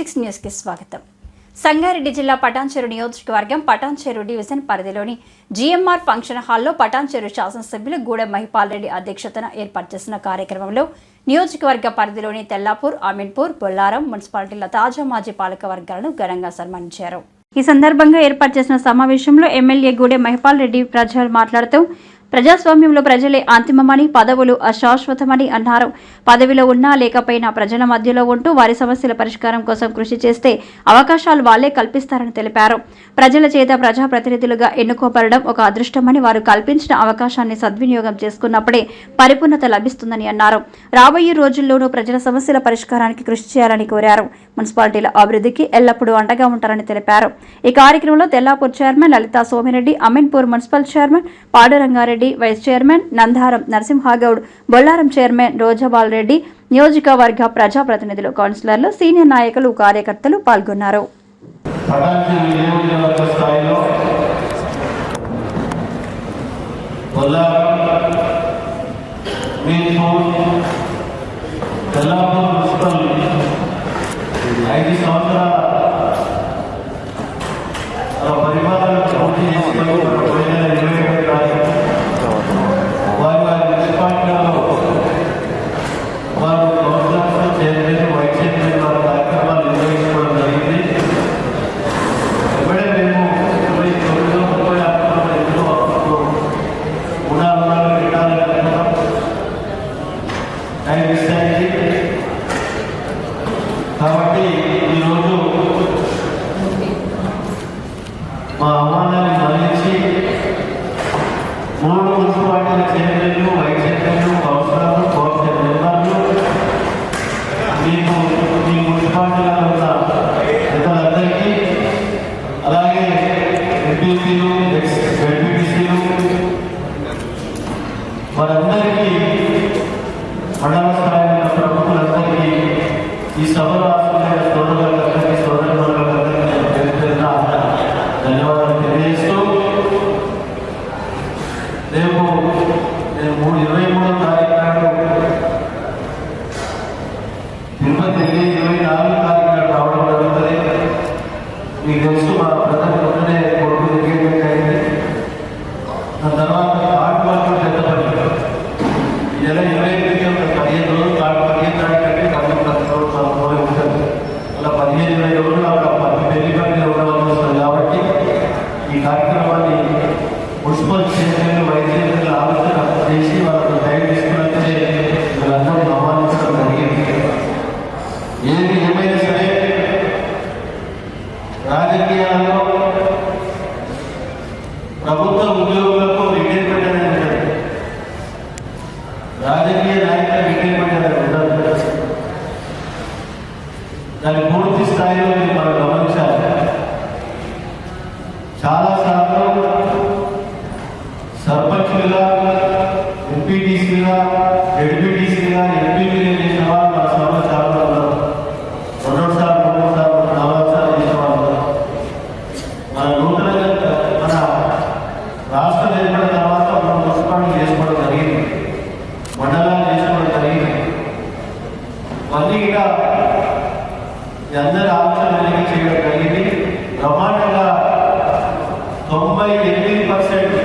Six న్యూస్కి స్వాగతం. సంగారెడ్డి జిల్లా పటాన్చెరు నియోజకవర్గం పటాన్చెరు డివిజన్ పరిధిలోని జీఎంఆర్ ఫంక్షన్ హాల్లో పటాన్చెరు శాసనసభ్యులు గూడెం మహిపాల్ రెడ్డి అధ్యక్షతన ఏర్పాటు చేసిన కార్యక్రమంలో నియోజకవర్గ పరిధిలోని తెల్లాపూర్ అమీన్పూర్ బొల్లారం మున్సిపాలిటీల తాజా మాజీ పాలక వర్గాలను ఘనంగా సన్మానించారు. ఈ సందర్భంగా ఏర్పాటు చేసిన సమావేశంలో ఎమ్మెల్యే గూడెం మహిపాల్ రెడ్డి ప్రజలు మాట్లాడుతూ ప్రజాస్వామ్యంలో ప్రజలే అంతిమమని పదవులు అశాశ్వతమని అన్నారు. పదవిలో ఉన్నా లేకపోయినా ప్రజల మధ్యలో ఉంటూ వారి సమస్యల పరిష్కారం కోసం కృషి చేస్తే అవకాశాలు వాళ్ళే కల్పిస్తారని తెలిపారు. ప్రజల చేత ప్రజాప్రతినిధులుగా ఎన్నుకోబడడం ఒక అదృష్టమని వారు కల్పించిన అవకాశాన్ని సద్వినియోగం చేసుకున్నప్పుడే పరిపూర్ణత లభిస్తుందని అన్నారు. రాబోయే రోజుల్లోనూ ప్రజల సమస్యల పరిష్కారానికి కృషి చేయాలని కోరారు. మున్సిపాలిటీల అభివృద్ధికి ఎల్లప్పుడూ అండగా ఉంటారని తెలిపారు. ఈ కార్యక్రమంలో Tellapur chairman Lalitha Somireddy Ameenpur municipal chairman Padurangareddy vice chairman Nandaram Narasimhagoud Bollaram chairman Rojabal Reddy నియోజకవర్గ ప్రజాప్రతినిధులు కౌన్సిలర్లు సీనియర్ నాయకులు కార్యకర్తలు పాల్గొన్నారు. పటాన్చెరు ఆ పరిపాలన పూర్తి చేసుకొని పోయిన ఇరవై ఏడు తారీఖు వారి వారి మున్సిపాలిటీలలో వారు కౌన్సిలర్స్ చైర్మన్ వైస్ చైర్మన్ వారి కార్యక్రమాలు నిర్వహించుకోవడం జరిగింది ఇప్పుడే మేము ఇరవై తొమ్మిదో ముప్పై ఆరు ఎన్నో అప్పుడు మూడు నాలుగు రిటార్లు అనుకున్నాం టైం మిస్ అయింది కాబట్టి ఈరోజు మా అమ్మానాన్ని మరణించి మూడు మున్సిపాలిటీల చైర్మన్లు వైస్ చైర్మన్లు కౌన్సిలర్లు కౌన్సిలర్ మెంబర్లు మీకు మీ మున్సిపాలిటీలో ఉన్న ఇతరులందరికీ అలాగే ఎంపీసీలు ఎంపీటీసీలు వారందరికీ మండల ధన్యవాదాలు తెలియజేస్తూ రేపు నేను మూడు ఇరవై ఈ కార్యక్రమాన్ని మున్సిపల్ చైర్మన్ వైస్ ఆలోచన చేసి వాళ్ళకు టైం తీసుకున్నట్టే వీళ్ళందరూ ఆహ్వానించడం జరిగింది. ఏది ఏమైనా సరే రాజకీయాల్లో ప్రభుత్వం बाई इलेवन परसेंट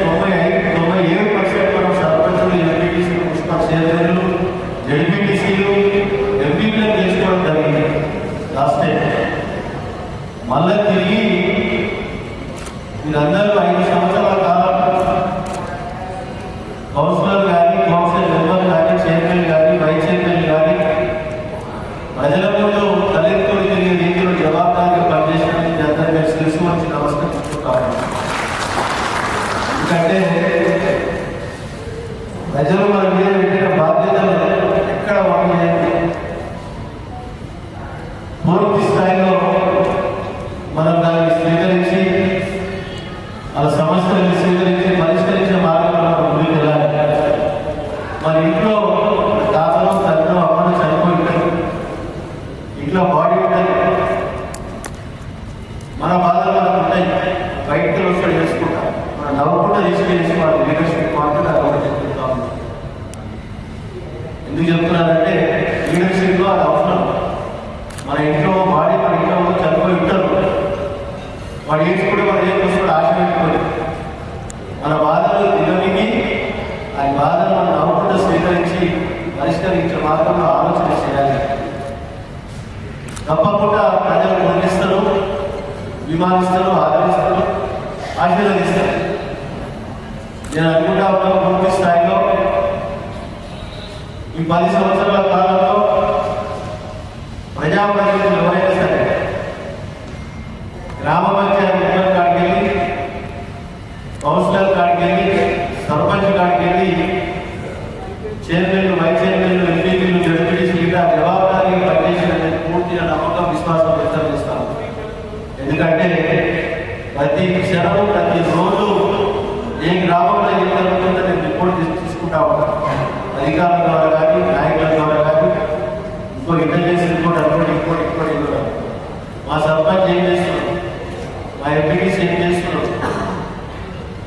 ఎందుకంటే ప్రజలు మన మీద పెట్టిన బాధ్యతలు ఎక్కడ వండలేదు పూర్తి స్థాయిలో మనం దాన్ని స్వీకరించి వాళ్ళ సమస్యలను స్వీకరించి పరిష్కరించే మార్గంలో మనం ముందుకు వెళ్ళాలి మన ఇంట్లో తాతలో తండ్రిలో అమ్మను చనిపోయి ఉంటారు ఇంట్లో బాడీ ఉంటుంది మన బాధలు మనకు ఉంటాయి బయటకు వస్తాడు చేసుకుంటాం మనం నవ్వకుండా తీసుకెళ్ళేసి వాళ్ళ లీడర్షిప్ పార్టీ అది ఒకటి చెప్తాం ఎందుకు చెప్తున్నానంటే లీడర్షిప్లో అది అవసరం. మన ఇంట్లో బాడీ మన ఇంట్లో చనిపోయి ఉంటారు వాడు ఏడ్చుకుంటే వాడు ఏం చూసుకుంటే ఆశ పెట్టుకోండి మన బాధలు దిగమిగి ఆ బాధను మనం నవ్వుకుంటూ స్వీకరించి పరిష్కరించే మార్గంలో ఆలోచన చేయాలి. తప్పకుండా ప్రజలు గుర్తిస్తారు విమానిస్తారు ఆదరిస్తారు ఆశీర్వదిస్తారు. నేను అనుకుంటా ఉన్నాను పూర్తి స్థాయిలో ఈ పది సంవత్సరాల కాలంలో ప్రజాప్రతినిధులు ఎవరైనా సరే గ్రామ పంచాయతీ మెంబర్ కాడికి వెళ్ళి కౌన్సిలర్ కాడికి వెళ్ళి సర్పంచ్ కాడికి వెళ్ళి చైర్మన్లు వైస్ చైర్మన్లు ఎంపీలు జడ్పీటీసీ ఇలా జవాబారీ పనిచేసిన పూర్తిగా నమ్మకం విశ్వాసం వ్యక్తం చేస్తాను. ఎందుకంటే ప్రతి క్షణం ప్రతి రోజు ఏ రాబోయే ఏం జరుగుతుందో నేను రిపోర్ట్ తీసుకుంటా ఉంటాను. అధికారుల ద్వారా కానీ నాయకుల ద్వారా కానీ ఇంకో ఇంటెలిజెన్స్ రిపోర్ట్ అనుకోండి ఇంకోటి ఇంకోటి ఇంకోటి మా సర్పంచ్ ఏం చేస్తున్నాడు మా ఎంపీటీసీ ఏం చేస్తున్నాడు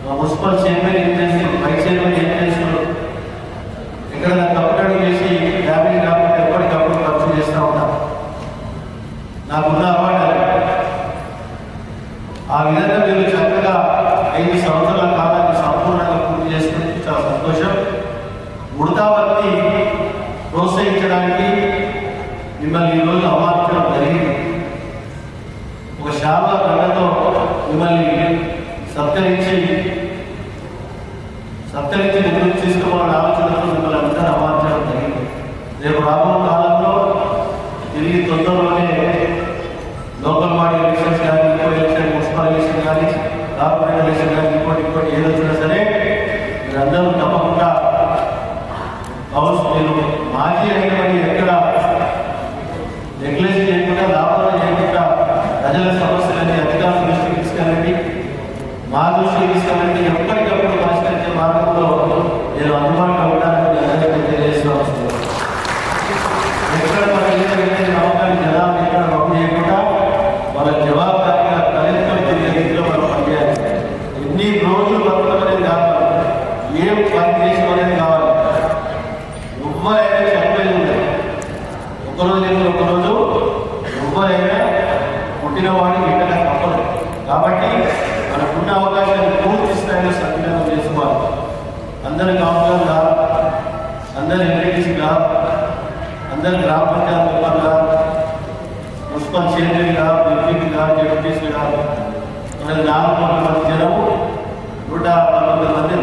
మా మున్సిపల్ చైర్మన్ ఏం చేస్తున్నాడు వైస్ చైర్మన్ ఏం చేస్తున్నాడు ఇక్కడ కంప్యూటర్ చేసి డ్యామేజ్ కాకుండా ఎప్పటికప్పుడు ఖర్చు చేస్తూ ఉంటాం నాకున్న అలవాటు అది. ఆ విధంగా మీరు చక్కగా ఐదు సంవత్సరాల కాలాన్ని సంపూర్ణంగా పూర్తి చేసుకుని చాలా సంతోషం ఉడతా భక్తి ప్రోత్సహించడానికి మిమ్మల్ని ఈరోజు అవార్చడం జరిగింది ఒక శాప గంటతో మిమ్మల్ని సత్కరించి సత్కరించి నిధులు తీసుకోవాలని ఆలోచనతో మిమ్మల్ని అంతా అవార్చడం జరిగింది రేపు రాబో కాలంలో తిరిగి తొందరలోనే లోకల్ బాడీ ఎలక్షన్స్ కానీ ఇంకో ఎలక్షన్ మున్సిపల్ ఎలక్షన్ కానీ కార్పొరేట్ ఎలక్షన్ కానీ ఇంకోటి ఇంకోటి ఏది సరే మీరందరూ ఏం పని చేసుకోవాలని కావాలి. ఎవరైనా చనిపోయి ఉండదు ఒకరోజు లేదు ఒకరోజు ఎవరైనా పుట్టినవాడిని వెంటనే తప్పదు. కాబట్టి మనకున్న అవకాశాన్ని పూర్తి స్థాయిలో సద్వినియోగం చేసుకోవాలి. అందరి కౌన్సిలర్ కాదు అందరి ఎంపీటీసీ కాదు అందరి గ్రామ పంచాయతీ మెంబర్ కాదు మున్సిపల్ చైర్మన్ కాదు ఎంపీపీ కాదు జడ్పీసీ కాదు మనకి నాలుగు వందల మంది జనము నూట పంతొమ్మిది మంది